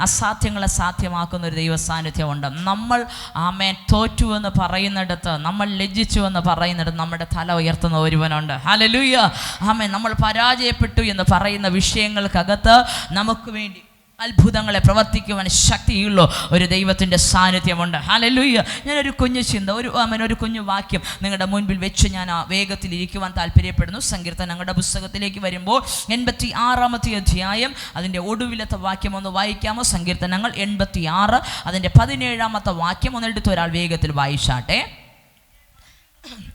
അസാധ്യങ്ങളെ സാധ്യമാക്കുന്ന ഒരു ദൈവ സാന്നിധ്യമുണ്ട് നമ്മൾ ആമേൻ തോറ്റു എന്ന് പറയുന്നിടത്ത് നമ്മൾ ലജ്ജിച്ചു എന്ന് പറയുന്നിടത്ത് നമ്മുടെ തല ഉയർത്തുന്ന ഒരുവനുണ്ട്. ഹലലൂയ ആമേൻ നമ്മൾ പരാജയപ്പെട്ടു എന്ന് പറയുന്ന വിഷയങ്ങൾക്കകത്ത് നമുക്ക് വേണ്ടി അത്ഭുതങ്ങളെ പ്രവർത്തിക്കുവാൻ ശക്തിയുള്ള ഒരു ദൈവത്തിന്റെ സാന്നിധ്യമുണ്ട്. ഹലലുയ്യ ഞാനൊരു കുഞ്ഞു ചിന്ത ഒരു ആമൻ ഒരു കുഞ്ഞു വാക്യം നിങ്ങളുടെ മുൻപിൽ വെച്ച് ഞാൻ ആ വേഗത്തിൽ ഇരിക്കുവാൻ താല്പര്യപ്പെടുന്നു. സങ്കീർത്തനങ്ങളുടെ പുസ്തകത്തിലേക്ക് വരുമ്പോൾ എൺപത്തി ആറാമത്തെ അധ്യായം അതിന്റെ ഒടുവിലത്തെ വാക്യം ഒന്ന് വായിക്കാമോ? സങ്കീർത്തനങ്ങൾ എൺപത്തി ആറ് അതിന്റെ പതിനേഴാമത്തെ വാക്യം ഒന്നെടുത്ത് ഒരാൾ വേഗത്തിൽ വായിച്ചാട്ടെ.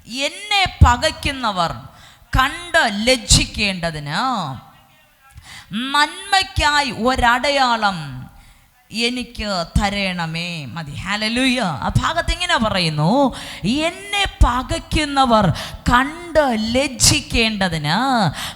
എന്നെ പകയ്ക്കുന്നവർ കണ്ട് ലജ്ജിക്കേണ്ടതിന് നന്മയ്ക്കായി ഒരടയാളം എനിക്ക് തരണമേ. മതി. ഹലലുയ്യ ആ ഭാഗത്ത് ഇങ്ങനെ പറയുന്നു. എന്നെ പകയ്ക്കുന്നവർ കണ്ട് ലജ്ജിക്കേണ്ടതിന്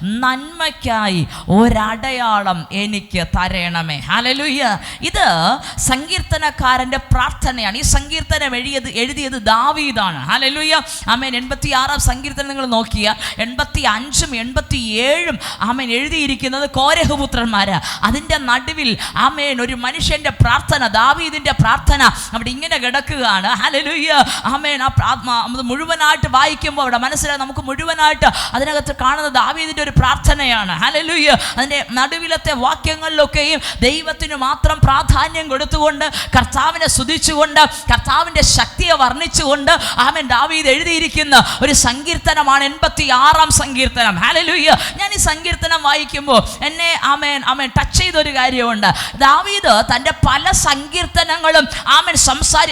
നന്മയ്ക്കായി ഒരടയാളം എനിക്ക് തരണമേ. ഹലലുയ്യ ഇത് സങ്കീർത്തനക്കാരന്റെ പ്രാർത്ഥനയാണ്. ഈ സങ്കീർത്തനം എഴുതിയത് എഴുതിയത് ദാവീദാണ്. ഹലലുയ്യ ആമേൻ. എൺപത്തി ആറാം സങ്കീർത്തനം നിങ്ങൾ നോക്കിയ എൺപത്തി അഞ്ചും എൺപത്തി ഏഴും ആമേൻ എഴുതിയിരിക്കുന്നത് കോരഹപുത്രന്മാര്. അതിന്റെ നടുവിൽ ആമേൻ ഒരു മനുഷ്യന്റെ പ്രാർത്ഥന ദാവീദിന്റെ പ്രാർത്ഥന അവിടെ ഇങ്ങനെ കിടക്കുകയാണ്. ഹലലുയ്യ ആമേൻ. ആ മുഴുവനായിട്ട് വായിക്കുമ്പോൾ അവിടെ മനസ്സിലായി നമുക്ക് മുഴുവനായിട്ട് അതിനകത്ത് കാണുന്ന ദാവീദിന്റെ ഒരു പ്രാർത്ഥനയാണ്. ഹലലുയ്യ അതിന്റെ നടുവിലത്തെ വാക്യങ്ങളിലൊക്കെയും ദൈവത്തിന് മാത്രം പ്രാധാന്യം കൊടുത്തുകൊണ്ട് കർത്താവിനെ സ്തുതിച്ചുകൊണ്ട് കർത്താവിന്റെ ശക്തിയെ വർണിച്ചുകൊണ്ട് ആമൻ ദാവീദ് എഴുതിയിരിക്കുന്ന ഒരു സങ്കീർത്തനമാണ് എൺപത്തി ആറാം സങ്കീർത്തനം. ഹലലുയ്യ ഞാൻ ഈ സങ്കീർത്തനം വായിക്കുമ്പോൾ എന്നെ ആമേൻ ആമേൻ ടച്ച് ചെയ്തൊരു കാര്യമുണ്ട്. ദാവീദ് തന്റെ പല സങ്കീർത്തനങ്ങളും ആമൻ സംസാരി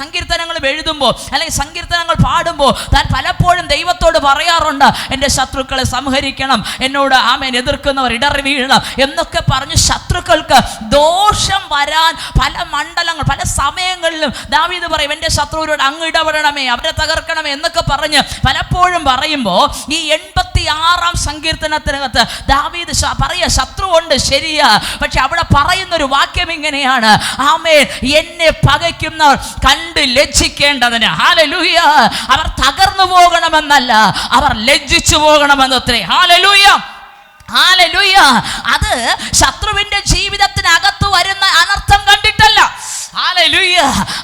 സങ്കീർത്തനങ്ങളും എഴുതുമ്പോൾ അല്ലെങ്കിൽ സങ്കീർത്തനങ്ങൾ പാടുമ്പോൾ താൻ പലപ്പോഴും ദൈവത്തോട് പറയാറുണ്ട് എന്റെ ശത്രുക്കളെ സംഹരിക്കണം എന്നോട് ആമേൻ എതിർക്കുന്നവർ ഇടറി വീഴണം എന്നൊക്കെ പറഞ്ഞ് ശത്രുക്കൾക്ക് ദോഷം വരാൻ പല മണ്ഡലങ്ങൾ പല സമയങ്ങളിലും ദാവീദ് പറയും എന്റെ ശത്രുവിനോട് അങ്ങ് ഇടപെടണമേ അവരെ തകർക്കണമേ എന്നൊക്കെ പറഞ്ഞ് പലപ്പോഴും പറയുമ്പോൾ ഈ എൺപത്തി ആറാം സങ്കീർത്തനത്തിനകത്ത് ദാവീദ് പറയ ശത്രുവുണ്ട് ശരിയാ പക്ഷെ അവിടെ പറയുന്ന ഒരു വാക്യം ഇങ്ങനെയാണ് ആമേ എന്നെ പകയ്ക്കുന്നവർ കണ്ട് ലജ്ജിക്കേണ്ടതിന് ഹാലലൂയ അവർ തകർന്നു പോകണമെന്നല്ല അവർ ലജ്ജിച്ചു പോകണമെന്നത്രേ ഹാലലൂയ ഹാലലൂയ അത് ശത്രുവിന്റെ ജീവിതത്തിനകത്ത് വരുന്ന അനർത്ഥം കണ്ടിട്ടല്ല.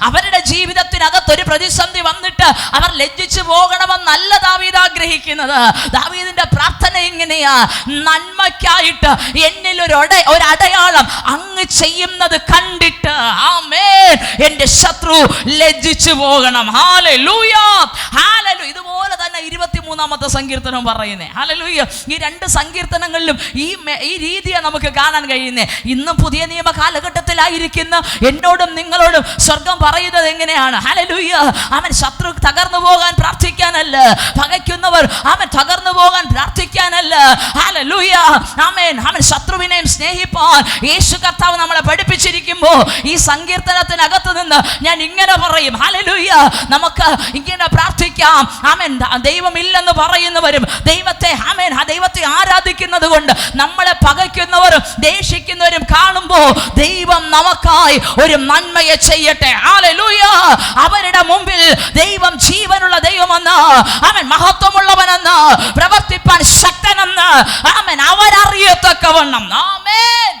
അവരുടെ ജീവിതത്തിനകത്ത് ഒരു പ്രതിസന്ധി വന്നിട്ട് അവർ ലജ്ജിച്ചു പോകണമെന്നല്ല ദാവീദ് ആഗ്രഹിക്കുന്നത്. ദാവീദിന്റെ പ്രാർത്ഥന എങ്ങനെയാ? നന്മയ്ക്കായിട്ട് എന്നിൽ ഒരു ഒരു അടയാളം അങ്ങ് ചെയ്യുന്നത് കണ്ടിട്ട്. ആമേ എന്റെ ശത്രു ലജ്ജിച്ചു പോകണം. ഹാലലൂയ ഹാലലു ഇതുപോലെ തന്നെ ഇരുപത്തിമൂന്നാമത്തെ സങ്കീർത്തനം പറയുന്നേ. ഹാലലൂയ ഈ രണ്ട് സങ്കീർത്തനങ്ങളിലും ഈ ഈ രീതിയാണ് നമുക്ക് കാണാൻ കഴിയുന്നത് ഇന്ന് പുതിയ നിയമ കാലഘട്ടത്തിലായിരിക്കുന്ന എന്നോടും നിങ്ങളോടും സ്വർഗം പറയുന്നത് എങ്ങനെയാണ്? ഹലലൂയ അവൻ ശത്രു തകർന്നു പോകാൻ പ്രാർത്ഥിക്കാനല്ല. പകയ്ക്കുന്നവർ അവൻ തകർന്നു പോകാൻ പ്രാർത്ഥിക്കാനല്ല. ഹലലൂയ ആമേൻ അവൻ ശത്രുവിനെയും സ്നേഹിപ്പാൻ യേശു കർത്താവ് നമ്മളെ പഠിപ്പിച്ചിരിക്കുമ്പോൾ ഈ സങ്കീർത്തനത്തിനകത്ത് നിന്ന് ഞാൻ ഇങ്ങനെ പറയും. ഹലലൂയ നമുക്ക് ഇങ്ങനെ പ്രാർത്ഥിക്കാം. ആമേൻ ദ- ദൈവമില്ലെന്ന് പറയുന്നവരും ദൈവത്തെ ഹമേൻ ആ ദൈവത്തെ ആരാധിക്കുന്നത് കൊണ്ട് നമ്മളെ പകയ്ക്കുന്നവരും ദേഷിക്കുന്നവരും കാണുമ്പോൾ ദൈവം നമുക്കായി ഒരു നന്മയെ ചെയ്യട്ടെ. ഹല്ലേലൂയ അവരുടെ മുമ്പിൽ ദൈവം ജീവനുള്ള ദൈവമെന്ന് അവൻ മഹത്വമുള്ളവനെന്ന് പ്രവർത്തിപ്പാൻ ശക്തനെന്ന് അവൻ അവരറിയത്തക്കവണ്ണം. ആമേൻ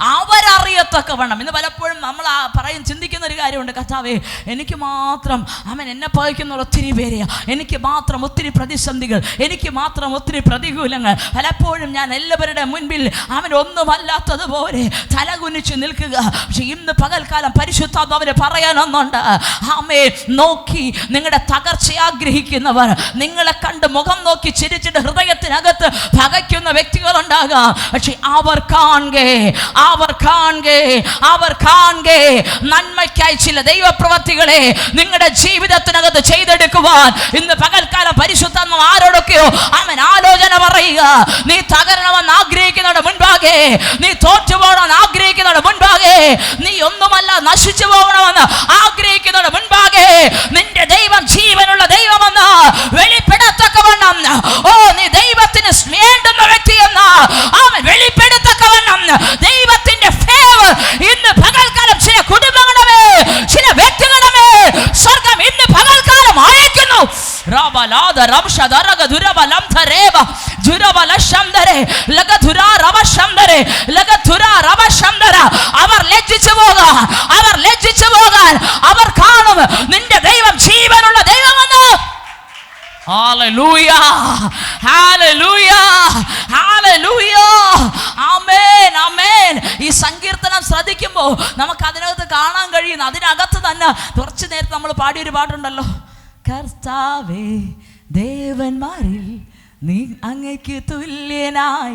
അവരറിയത്തക്കവണ്ണം. ഇന്ന് പലപ്പോഴും നമ്മൾ പറയും ചിന്തിക്കുന്ന ഒരു കാര്യമുണ്ട്. കർത്താവേ എനിക്ക് മാത്രം അവൻ എന്നെ പകയ്ക്കുന്ന ഒത്തിരി പേരെയ. എനിക്ക് മാത്രം ഒത്തിരി പ്രതിസന്ധികൾ എനിക്ക് മാത്രം ഒത്തിരി പ്രതികൂലങ്ങൾ. പലപ്പോഴും ഞാൻ എല്ലാവരുടെ മുൻപിൽ അവൻ ഒന്നുമല്ലാത്തതുപോലെ തലകുനിച്ച് നിൽക്കുക. പക്ഷെ ഇന്ന് പകൽക്കാലം പരിശുദ്ധാത്മാവിനെ പറയാനൊന്നുണ്ട്. ആമേ നോക്കി നിങ്ങളുടെ തകർച്ച ആഗ്രഹിക്കുന്നവർ നിങ്ങളെ കണ്ട് മുഖം നോക്കി ചിരിച്ചിട്ട് ഹൃദയത്തിനകത്ത് പകയ്ക്കുന്ന വ്യക്തികളുണ്ടാകാം പക്ഷെ അവർ കാണുകേ അവർ കാണുകേ അവർ കാണുകേ. നന്മയ്ക്കായി ചില ദൈവപ്രവർത്തികളെ നിങ്ങളുടെ ജീവിതത്തിനകത്ത് ചെയ്തെടുക്കുവാൻ ഇന്ന് പകൽക്കാലം പരിശുദ്ധം ആരോടൊക്കെയോ അവൻ ആലോചന പറയുക. നീ തകരണമെന്ന് ആഗ്രഹിക്കുന്നവരുടെ മുൻപാകെ നീ തോറ്റുപോകണമെന്ന് ആഗ്രഹിക്കുന്നവരുടെ മുൻപാകെ നീ ഒന്നുമല്ല നശിച്ചു പോകണമെന്ന് ആഗ്രഹിക്കുന്നവരുടെ മുൻപാകെ നിന്റെ ദൈവം ജീവനുള്ള ദൈവമെന്ന് വെളിപ്പെടത്തക്കവണ്ണം ദൈവത്തിന്റെ ഫേവർ ഇന്ന് പകൽക്കാലം ചില കുടുംബങ്ങളുടെ ചില വ്യക്തികളുടെ മേൽ സ്വർഗം ഇന്ന് പകൽക്കാലം അയക്കുന്നു റബലാദ റംഷദ രഗ ദുരബലം ധരേവ ദുരബല ശംദരെ ലഗ ദുരാ റവ ലഗധുര റവശന്തര. അവർ ലജ്ജിച്ചു പോകാൻ അവർ ലജ്ജിച്ചു പോകാൻ അവർ കാണും നിന്റെ ദൈവം ജീവനുള്ള ദൈവമെന്ന് Hallelujah. Hallelujah. Hallelujah. Amen. ഈ സങ്കീർത്തനം ശ്രദ്ധിക്കുമ്പോൾ നമുക്ക് അതിനകത്ത് കാണാൻ കഴിയുന്നു അതിനകത്ത് തന്നെ കുറച്ച് നേരത്തെ നമ്മൾ പാടിയൊരു പാട്ടുണ്ടല്ലോ കർത്താവേ ദേവന്മാരിൽ നീ അങ്ങയ്ക്ക് തുല്യനായ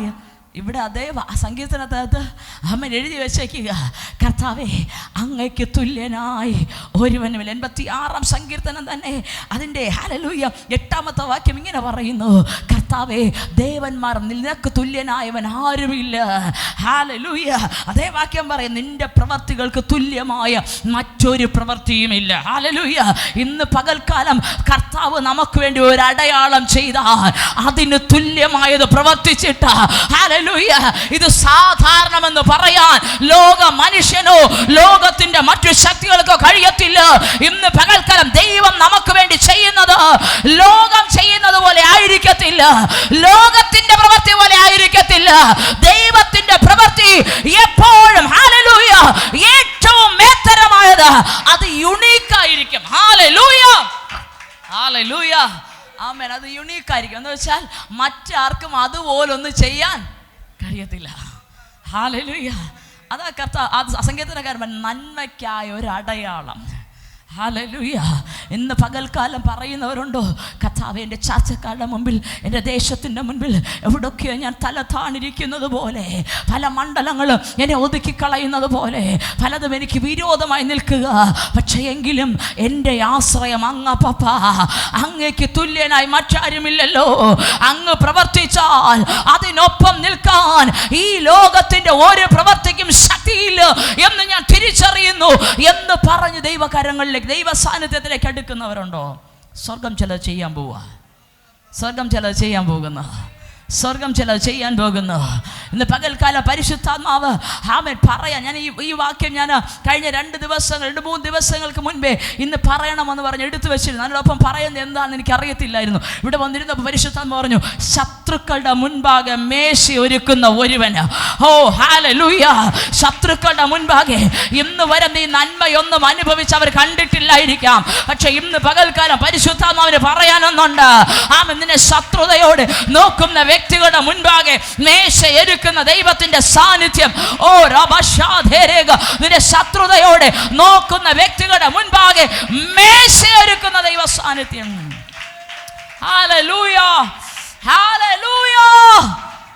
ഇവിടെ അതേ സങ്കീർത്തനത്തകത്ത് അമ്മൻ എഴുതി വെച്ചേക്കുക. കർത്താവേ അങ്ങയ്ക്ക് തുല്യനായി ഒരുവനുമില്ല എൺപത്തി ആറാം സങ്കീർത്തനം തന്നെ. അതിന്റെ ഹലലൂയ എട്ടാമത്തെ വാക്യം ഇങ്ങനെ പറയുന്നു. കർത്താവേ ദേവന്മാർ നിനക്ക് തുല്യനായവൻ ആരുമില്ല. ഹാലലൂയ അതേ വാക്യം പറയും നിന്റെ പ്രവർത്തികൾക്ക് തുല്യമായ മറ്റൊരു പ്രവൃത്തിയുമില്ല ഹാലലൂയ ഇന്ന് പകൽക്കാലം കർത്താവ് നമുക്ക് വേണ്ടി ഒരു അടയാളം ചെയ്താൽ അതിന് തുല്യമായത് പ്രവർത്തിച്ചിട്ട്. ഹാലലൂയ ഇത് സാധാരണമെന്ന് പറയാൻ ലോക മനുഷ്യനോ ലോകത്തിന്റെ മറ്റു ശക്തികൾക്കോ കഴിയത്തില്ല. ഇന്ന് പകൽക്കാലം ദൈവം നമുക്ക് വേണ്ടി ചെയ്യുന്നത് ലോകം ചെയ്യുന്നത് പോലെ ആയിരിക്കത്തില്ല. ലോകത്തിന്റെ പ്രവൃത്തി പോലെ ആയിരിക്കത്തില്ല. ദൈവത്തിന്റെ പ്രവൃത്തി എപ്പോഴും ഹാലലൂയ ഏറ്റവും മേത്തരമായത് അത് യുണീക്ക് ആയിരിക്കും ഹാലലൂയ ഹാലലൂയ ആമേൻ. അത് യുണീക്ക് ആയിരിക്കും എന്ന് വെച്ചാൽ മറ്റാർക്കും അതുപോലൊന്ന് ചെയ്യാൻ കഴിയത്തില്ല ഹാലലുയ്യ അതാ കർത്ത അത് അസങ്കേതനകാരൻ നന്മയ്ക്കായ ഒരു അടയാളം. ഹാലലൂയ ഇന്ന് പകൽക്കാലം പറയുന്നവരുണ്ടോ? കഥാവ് എന്റെ ചാച്ചക്കാരുടെ മുമ്പിൽ എന്റെ ദേശത്തിന്റെ മുൻപിൽ എവിടൊക്കെയോ ഞാൻ തല താണിരിക്കുന്നത് പോലെ പല മണ്ഡലങ്ങളും എന്നെ ഒതുക്കി കളയുന്നത് പോലെ പലതും എനിക്ക് വിരോധമായി നിൽക്കുക. പക്ഷേ എങ്കിലും എന്റെ ആശ്രയം അങ്ങ പപ്പ അങ്ങേക്ക് തുല്യനായി മറ്റാരുമില്ലല്ലോ. അങ്ങ് പ്രവർത്തിച്ചാൽ അതിനൊപ്പം നിൽക്കാൻ ഈ ലോകത്തിന്റെ ഓരോ പ്രവർത്തിക്കും ശക്തിയില്ല എന്ന് ഞാൻ തിരിച്ചറിയുന്നു എന്ന് പറഞ്ഞ് ദൈവകരങ്ങളിലേക്ക് ദൈവ സാന്നിധ്യത്തിലേക്ക് അടുക്കുന്നവരുണ്ടോ? സ്വർഗം ചിലത് ചെയ്യാൻ പോവുക സ്വർഗം ചിലത് ചെയ്യാൻ പോകുന്നു സ്വർഗം ചിലത് ചെയ്യാൻ പോകുന്നു. ഇന്ന് പകൽക്കാല പരിശുദ്ധാത്മാവ് ആമൻ പറയാൻ. ഞാൻ ഈ ഈ വാക്യം ഞാൻ കഴിഞ്ഞ രണ്ട് ദിവസങ്ങൾ രണ്ട് മൂന്ന് ദിവസങ്ങൾക്ക് മുൻപേ ഇന്ന് പറയണമെന്ന് പറഞ്ഞ് എടുത്തു വെച്ചിരുന്നു. അതിനോടൊപ്പം പറയുന്നത് എന്താണെന്ന് എനിക്ക് അറിയത്തില്ലായിരുന്നു ഇവിടെ വന്നിരുന്നപ്പോൾ പരിശുദ്ധാത്മ പറഞ്ഞു ശത്രുക്കളുടെ മുൻപാകെ മേശി ഒരുക്കുന്ന ഒരുവന് ഓ ഹാല ലൂയ ശത്രുക്കളുടെ മുൻപാകെ ഇന്ന് വരെ നീ നന്മയൊന്നും അനുഭവിച്ച് അവർ കണ്ടിട്ടില്ലായിരിക്കാം. പക്ഷെ ഇന്ന് പകൽക്കാലം പരിശുദ്ധാത്മാവിന് പറയാനൊന്നുണ്ട്. ആമൻ നിന്നെ ശത്രുതയോട് നോക്കുന്ന വ്യക്തികളുടെ മുൻപാകെ മേശ എടുക്കുന്ന ദൈവത്തിന്റെ സാന്നിധ്യം. ഓ നിന്റെ ശത്രുതയോടെ നോക്കുന്ന വ്യക്തികളുടെ മുൻപാകെ മേശ ഒരുക്കുന്ന ദൈവ സാന്നിധ്യം.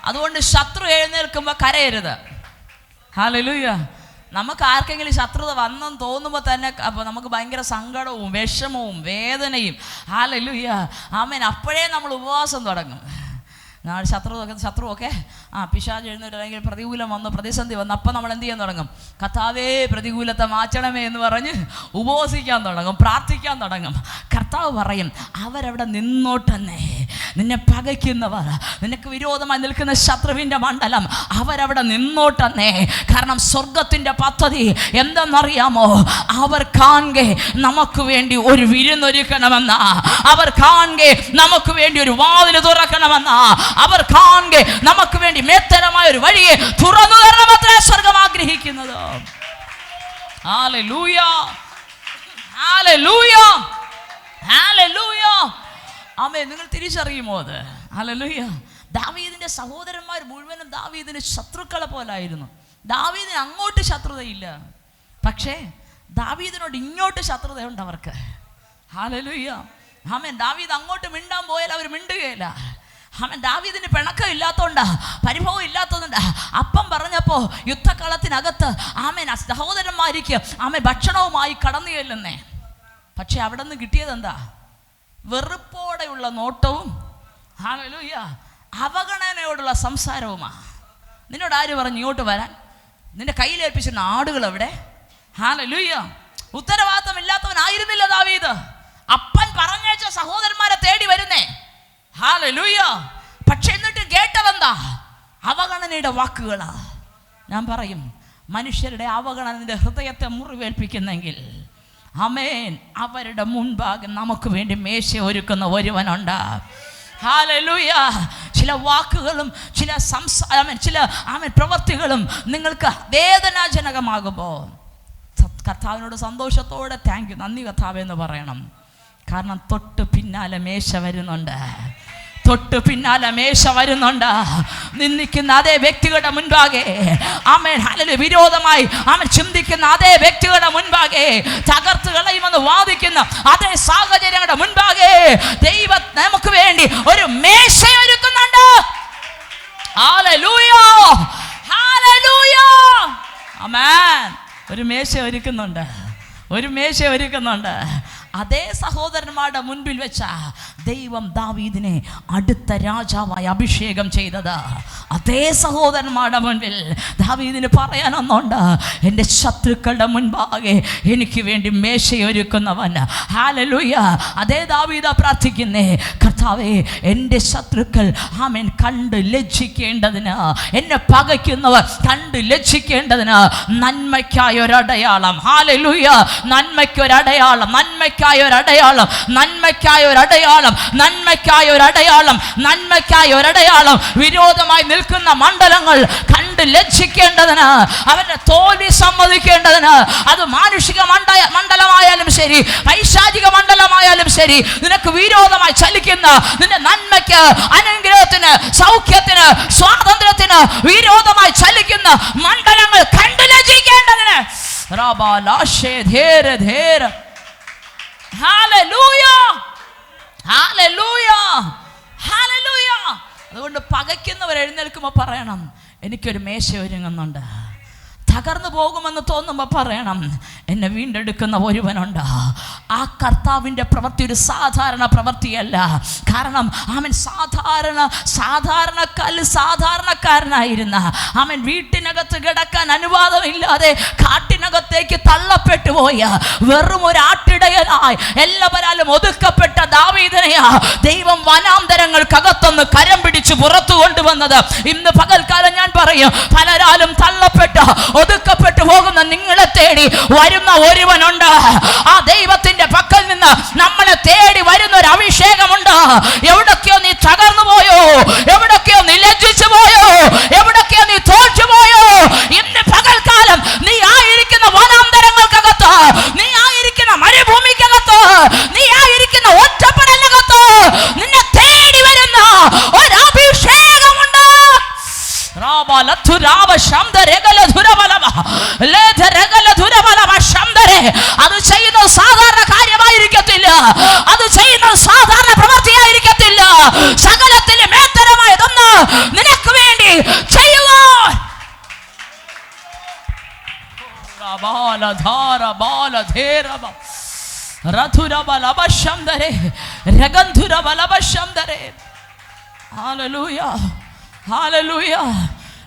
അതുകൊണ്ട് ശത്രു എഴുന്നേൽക്കുമ്പോൾ കരയരുത്. ഹാലലൂയ നമുക്ക് ആർക്കെങ്കിലും ശത്രുത വന്നെന്ന് തോന്നുമ്പോൾ തന്നെ അപ്പോൾ നമുക്ക് ഭയങ്കര സങ്കടവും വിഷമവും വേദനയും. ഹാലലൂയ ആമേൻ. അപ്പോഴേ നമ്മൾ ഉപവാസം തുടങ്ങും. നാളെ ശത്രു ശത്രുവൊക്കെ ആ പിശാജ് എഴുന്നേറ്റ് അല്ലെങ്കിൽ പ്രതികൂലം വന്നു പ്രതിസന്ധി വന്നു. അപ്പം നമ്മൾ എന്ത് ചെയ്യാൻ തുടങ്ങും? കർത്താവേ പ്രതികൂലത്തെ മാറ്റണമേ എന്ന് പറഞ്ഞ് ഉപവസിക്കാൻ തുടങ്ങും പ്രാർത്ഥിക്കാൻ തുടങ്ങും. കർത്താവ് പറയും അവരവിടെ നിന്നോട്ടെന്നേ. നിന്നെ പകയ്ക്കുന്നവർ നിനക്ക് വിരോധമായി നിൽക്കുന്ന ശത്രുവിന്റെ മണ്ഡലം അവരവിടെ നിന്നോട്ടെന്നേ. കാരണം സ്വർഗത്തിന്റെ പദ്ധതി എന്തെന്നറിയാമോ? അവർ കാണെ നമുക്ക് വേണ്ടി ഒരു വിരുന്നൊരുക്കണമെന്ന. അവർ കാണെ നമുക്ക് വേണ്ടി ഒരു വാതിൽ തുറക്കണമെന്ന. അവർ കാണെ നമുക്ക് വേണ്ടി മേത്തരമായ ഒരു വഴിയെ തുറന്നു തരണമെത്രേ സ്വർഗം ആഗ്രഹിക്കുന്നത്. ഹല്ലേലൂയ. ഹല്ലേലൂയ. ആമേ നിങ്ങൾ തിരിച്ചറിയുമോ അത്? അല്ലല്ലോയ്യ ദാവീദിന്റെ സഹോദരന്മാർ മുഴുവനും ദാവീദിന് ശത്രുക്കളെ പോലായിരുന്നു ദാവീദിന് അങ്ങോട്ട് ശത്രുതയില്ല. പക്ഷേ ദാവീദിനോട് ഇങ്ങോട്ട് ശത്രുതയുണ്ട് അവർക്ക്. ഹാലലുയ്യ ആമേൻ ദാവീദ് അങ്ങോട്ട് മിണ്ടാൻ പോയാൽ അവർ മിണ്ടുകയില്ല. ഹമൻ ദാവീദിന് പിണക്കം ഇല്ലാത്തതുകൊണ്ട് പരിഭവം ഇല്ലാത്തതുകൊണ്ട്. അപ്പം പറഞ്ഞപ്പോൾ യുദ്ധക്കളത്തിനകത്ത് ആമേൻ സഹോദരന്മാരിക്ക് ആമേ ഭക്ഷണവുമായി കടന്നു ചെല്ലുന്നേ. പക്ഷെ അവിടെ നിന്ന് കിട്ടിയത് എന്താ വെറുപ്പോടെയുള്ള നോട്ടവും ഹാലൂയ്യ അവഗണനയോടുള്ള സംസാരവുമാ. നിന്നോട് ആര് പറഞ്ഞു ഇങ്ങോട്ട് വരാൻ? നിന്റെ കയ്യിലേൽപ്പിച്ചിരുന്ന ആടുകൾ എവിടെ ഹാലലൂയ ഉത്തരവാദിത്തമില്ലാത്തവനായിരുന്നില്ല ദാവീദ്. അപ്പൻ പറഞ്ഞയച്ച സഹോദരന്മാരെ തേടി വരുന്നേ. ഹാലൂയ്യ പക്ഷെ എന്നിട്ട് കേട്ടതെന്താ? അവഗണനയുടെ വാക്കുകളാ. ഞാൻ പറയും മനുഷ്യരുടെ അവഗണന നിന്റെ ഹൃദയത്തെ മുറിവേൽപ്പിക്കുന്നെങ്കിൽ അമേൻ അവരുടെ മുൻപാകെ നമുക്ക് വേണ്ടി മേശ ഒരുക്കുന്ന ഒരുവനുണ്ട്. ചില വാക്കുകളും ചില സംസാ ചില ആമേൻ പ്രവൃത്തികളും നിങ്ങൾക്ക് വേദനാജനകമാകുമ്പോൾ കർത്താവിനോട് സന്തോഷത്തോടെ താങ്ക് യു നന്ദി കർത്താവ് എന്ന് പറയണം. കാരണം തൊട്ട് പിന്നാലെ മേശ വരുന്നുണ്ട്. തൊട്ട് പിന്നാലെ മേശ വരുന്നുണ്ട്. നിന്ദിക്കുന്ന അതേ വ്യക്തികളുടെ മുൻപാകെ. ആമേൻ ഹലല് വിരോധമായി അവൻ ചിന്തിക്കുന്ന അതേ വ്യക്തികളുടെ മുൻപാകെ. തകർത്ത് കളയുമെന്ന് വാദിക്കുന്ന അതേ സാഹചര്യങ്ങളുടെ മുൻപാകെ. ദൈവം നമുക്ക് വേണ്ടി ഒരു മേശ ഒരുക്കുന്നുണ്ട് ആമേൻ ഒരു മേശ ഒരുക്കുന്നുണ്ട് ഒരു മേശ ഒരുക്കുന്നുണ്ട് അതേ സഹോദരന്മാരുടെ മുൻപിൽ വെച്ച ദൈവം ദാവീദിനെ അടുത്ത രാജാവായി അഭിഷേകം ചെയ്തത്. അതേ സഹോദരന്മാരുടെ മുൻപിൽ ദാവീദിന് പറയാനൊന്നുണ്ട് എന്റെ ശത്രുക്കളുടെ മുൻപാകെ എനിക്ക് വേണ്ടി മേശയൊരുക്കുന്നവൻ. ഹാലലൂയ അതേ ദാവീദ പ്രാർത്ഥിക്കുന്നേ കർത്താവേ എന്റെ ശത്രുക്കൾ ആമേൻ കണ്ട് ലജ്ജിക്കേണ്ടതിന് എന്നെ പകയ്ക്കുന്നവർ കണ്ട് ലജ്ജിക്കേണ്ടതിന് നന്മയ്ക്കായ ഒരടയാളം. ഹാലലൂയ നന്മയ്ക്കൊരടയാളം നന്മയ്ക്കായ ഒരു അടയാളം നന്മയ്ക്കായ ഒരു അടയാളം നന്മയ്ക്കായ ഒരു അടയാളം നന്മയ്ക്കായ ഒരു അടയാളം വിരോധമായി നിൽക്കുന്ന മണ്ഡലങ്ങൾ കണ്ട് ലജ്ജിക്കേണ്ടതിന് അവന്റെ തോൽവി സമ്മതിക്കേണ്ടതിന് അത് മാനുഷിക മണ്ഡ മണ്ഡലമായാലും ശരി പൈശാചിക മണ്ഡലമായാലും ശരി നിനക്ക് വിരോധമായി ചലിക്കുന്ന നിന്റെ നന്മയ്ക്ക് അനുഗ്രഹത്തിന് സൗഖ്യത്തിന് സ്വാതന്ത്ര്യത്തിന് വിരോധമായി ചലിക്കുന്ന മണ്ഡലങ്ങൾ കണ്ടു ലജ്ജിക്കേണ്ടതിന്. റബാലാശേ ധേര ധേര. അതുകൊണ്ട് പകയ്ക്കുന്നവർ എഴുന്നേൽക്കുമ്പോൾ പറയണം എനിക്കൊരു മേശ ഒരുങ്ങുന്നുണ്ട്. തകർന്നു പോകുമെന്ന് തോന്നുമ്പോൾ പറയണം എന്നെ വീണ്ടെടുക്കുന്ന ഒരുവനുണ്ട്. ആ കർത്താവിന്റെ പ്രവൃത്തി ഒരു സാധാരണ പ്രവൃത്തിയല്ല. കാരണം അവൻ സാധാരണ സാധാരണക്കാരിൽ സാധാരണക്കാരനായിരുന്ന. അവൻ വീട്ടിനകത്ത് കിടക്കാൻ അനുവാദമില്ലാതെ കാട്ടിനകത്തേക്ക് തള്ളപ്പെട്ടു പോയ വെറും ഒരു ആട്ടിടയനായി എല്ലാവരാലും ഒതുക്കപ്പെട്ട ദാവീദനെയാ ദൈവം വനാന്തരങ്ങൾക്കകത്തൊന്ന് കരം പിടിച്ച് പുറത്തു കൊണ്ടുവന്നത്. ഇന്ന് പകൽക്കാലം ഞാൻ പറയും പലരാലും തള്ളപ്പെട്ട ഒതുക്കപ്പെട്ടു പോകുന്ന നിങ്ങളെ തേടി വരുന്ന ഒരുവനുണ്ട്. ആ ദൈവത്തിന്റെ പക്കൽ നിന്ന് നമ്മളെ തേടി വരുന്ന ഒരു അഭിഷേകമുണ്ട്. എവിടൊക്കെയോ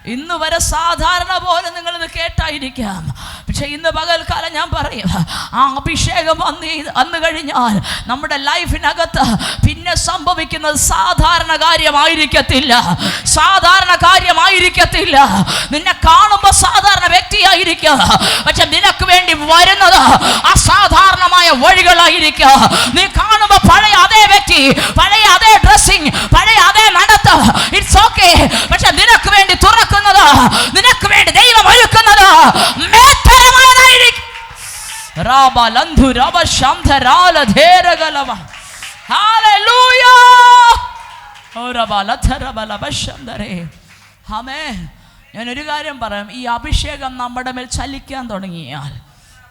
ഇന്ന് വരെ സാധാരണ പോലെ നിങ്ങളിത് കേട്ടായിരിക്കാം. പക്ഷെ ഇന്ന് പകൽക്കാലം ഞാൻ പറയും ആ അഭിഷേകം അന്ന് വന്നു കഴിഞ്ഞാൽ നമ്മുടെ ലൈഫിനകത്ത് പിന്നെ സംഭവിക്കുന്നത് സാധാരണ കാര്യമായിരിക്കത്തില്ല. സാധാരണ കാര്യമായിരിക്കത്തില്ല. നിന്നെ കാണുമ്പോൾ സാധാരണ വ്യക്തിയായിരിക്കുക. പക്ഷെ നിനക്ക് വേണ്ടി വരുന്നത് അസാധാരണമായ വഴികളായിരിക്കുക. നീ കാണുമ്പോൾ പഴയ അതേ വ്യക്തി പഴയ അതേ ഡ്രസ്സിങ് പഴയ അതേ നടത്ത്. ഇറ്റ്സ് ഓക്കെ പക്ഷെ നിനക്ക് വേണ്ടി തുറക്കുന്നത് നിനക്ക് വേണ്ടി ദൈവം ഒരുക്കുന്നത് ആമേൻ ഞാൻ ഒരു കാര്യം പറയാം. ഈ അഭിഷേകം നമ്മുടെ മേൽ ചലിക്കാൻ തുടങ്ങിയാൽ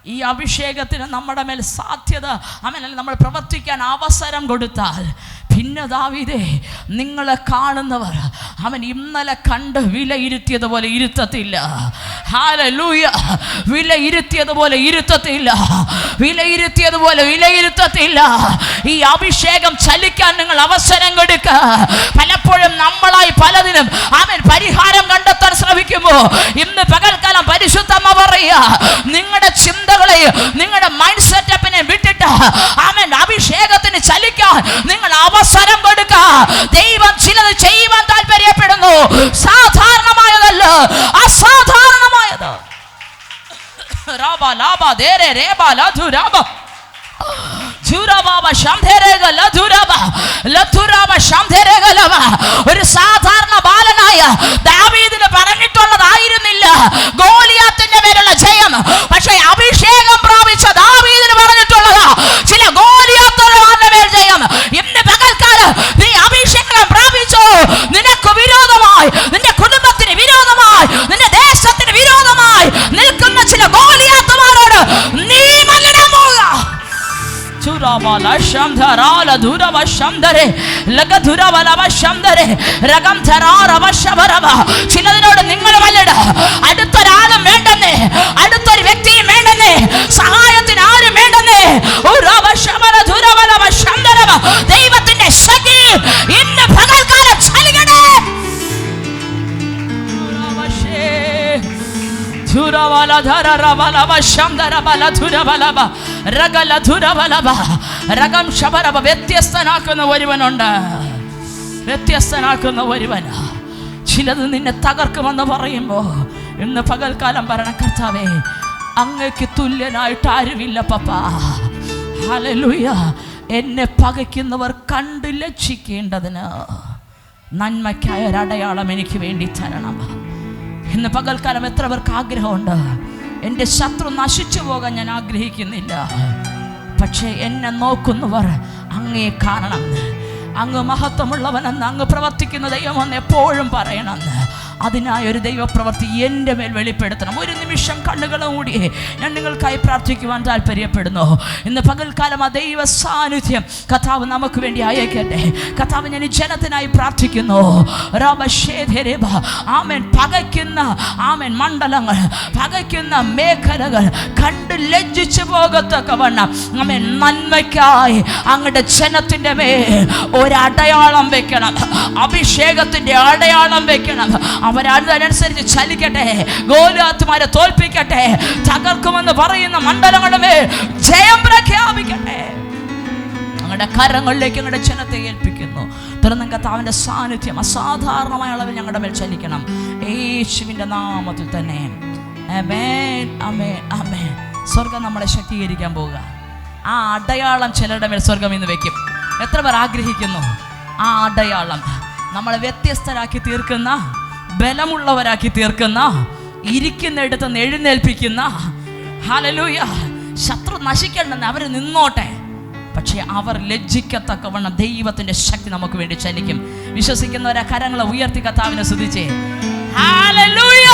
ഈ അഭിഷേകത്തിന് നമ്മുടെ മേൽ സാധ്യത അമ്മ നമ്മൾ പ്രവർത്തിക്കാൻ അവസരം കൊടുത്താൽ പിന്നെ ദാവീദേ നിങ്ങളെ കാണുന്നവർ അവൻ ഇന്നലെ കണ്ട് വിലയിരുത്തിയതുപോലെ ഇരുത്തത്തില്ല. ഹാലലൂയ വിലയിരുത്തിയതുപോലെ ഇരുത്തത്തില്ല. വിലയിരുത്തിയതുപോലെ വിലയിരുത്തത്തില്ല. ഈ അഭിഷേകം ചലിക്കാൻ നിങ്ങൾ അവസരം കൊടുക്കുക പലപ്പോഴും നമ്മളായി പലതിനും അവൻ പരിഹാരം കണ്ടെത്താൻ ശ്രമിക്കുമ്പോൾ ഇന്ന് പകൽക്കാലം പരിശുദ്ധമ്മ പറയുക നിങ്ങളുടെ ചിന്തകളെയും നിങ്ങളുടെ മൈൻഡ് സെറ്റപ്പിനെ വിട്ടിട്ട് അവൻ ദൈവം ചിലത് ചെയ്യുവാൻ താല്പര്യപ്പെടുന്നു. സാധാരണമായതല്ല അസാധാരണമായത്. രാബ ലാബ ദേരെ രേബ ലധു രാബ ഒരു സാധാരണ ബാലനായ ദാവീദിന് ശംധരാല ധുരവ ശംധരെ ലഗധുരവലവ ശംധരെ രകം ധരാറവ ശബരവ ചിലതിനോട് നിങ്ങൾ വല്ലട അടുത്തൊരാളും വേണ്ടെന്നേ അടുത്തൊരു വ്യക്തിയും വേണ്ടെന്നേ സഹായത്തിന് ആരും വേണ്ടെന്നേ. ഉറവ ശബര ധുരവലവ ശംധരവ ദൈവത്തിന്റെ ശക്തി ഇന്ന് പകൽക്കാലം ഉറവശേ ധുരവല ധരരവലവ ശംധരവല ധുരവലവ രഗല ധുരവലവ രകം ശബരവ വ്യത്യസ്തനാക്കുന്ന ഒരുവനുണ്ട്. വ്യത്യസ്തനാക്കുന്ന ഒരുവനാ. ചിലത് നിന്നെ തകർക്കുമെന്ന് പറയുമ്പോൾ ഇന്ന് പകൽക്കാലം പറയണ കർത്താവേ അങ്ങക്ക് തുല്യനായിട്ട് ആരുമില്ല പപ്പ. എന്നെ പകയ്ക്കുന്നവർ കണ്ട് ലക്ഷിക്കേണ്ടതിന് നന്മയ്ക്കായ ഒരടയാളം എനിക്ക് വേണ്ടി തരണം. ഇന്ന് പകൽക്കാലം എത്ര പേർക്ക് ആഗ്രഹമുണ്ട്? എന്റെ ശത്രു നശിച്ചു പോകാൻ ഞാൻ ആഗ്രഹിക്കുന്നില്ല. പക്ഷേ എന്നെ നോക്കുന്നവർ അങ്ങേ കാണണം അങ്ങ് മഹത്വമുള്ളവനെന്ന് അങ്ങ് പ്രവർത്തിക്കുന്ന ദൈവമെന്ന് എപ്പോഴും പറയണമെന്ന് അതിനായി ഒരു ദൈവപ്രവൃത്തി എന്റെ മേൽ വെളിപ്പെടുത്തണം. ഒരു നിമിഷം കണ്ണുകളും കൂടി ഞാൻ നിങ്ങൾക്കായി പ്രാർത്ഥിക്കുവാൻ താല്പര്യപ്പെടുന്നു ഇന്ന് പകൽക്കാലം ആ ദൈവ സാന്നിധ്യം കഥാവ് നമുക്ക് വേണ്ടി അയക്കട്ടെ. കഥാവ് ഞാൻ ജനത്തിനായി പ്രാർത്ഥിക്കുന്നു. ആമൻ. പകയ്ക്കുന്ന ആമേൻ മണ്ഡലങ്ങൾ പകയ്ക്കുന്ന മേഖലകൾ കണ്ട് ലജ്ജിച്ചു പോകത്തക്കവണ്ണം. ആമേൻ. നന്മയ്ക്കായി അങ്ങടെ ജനത്തിന്റെ മേൽ ഒരടയാളം വെക്കണം. അഭിഷേകത്തിന്റെ അടയാളം വെക്കണം. അവരതനുസരിച്ച് ചലിക്കട്ടെ ഗോലാത്മാരെ തോൽപ്പിക്കട്ടെ തകർക്കുമെന്ന് പറയുന്ന മണ്ഡലങ്ങളുടെ ജയം പ്രഖ്യാപിക്കട്ടെ. ഞങ്ങളുടെ കരങ്ങളിലേക്ക് ഞങ്ങളുടെ ജനത്തെ ഏൽപ്പിക്കുന്നു. തുറന്ന കർത്താവിന്റെ സാന്നിധ്യം അസാധാരണമായ അളവിൽ ഞങ്ങളുടെ മേൽ ചലിക്കണം. യേശുവിന്റെ നാമത്തിൽ തന്നെ. അമേൻ അമേൻ അമേൻ സ്വർഗം നമ്മളെ ശക്തീകരിക്കാൻ പോവുക. ആ അടയാളം ചിലരുടെ മേൽ സ്വർഗം ഇന്ന് വെക്കും. എത്ര പേർ ആഗ്രഹിക്കുന്നു? ആ അടയാളം നമ്മളെ വ്യത്യസ്തരാക്കി തീർക്കുന്ന ബലമുള്ളവരാക്കി തീർക്കുന്ന ഇരിക്കുന്നിടത്ത് നിന്ന് എഴുന്നേൽപ്പിക്കുന്ന ഹലലൂയ ശത്രു നശിക്കണ്ടെന്ന് അവർ നിന്നോട്ടെ. പക്ഷേ അവർ ലജ്ജിക്കത്തക്കവണ്ണം ദൈവത്തിന്റെ ശക്തി നമുക്ക് വേണ്ടി ചലിക്കും വിശ്വസിക്കുന്നവരെ കരങ്ങളെ ഉയർത്തി കത്താവിനെ ഹാലലൂയ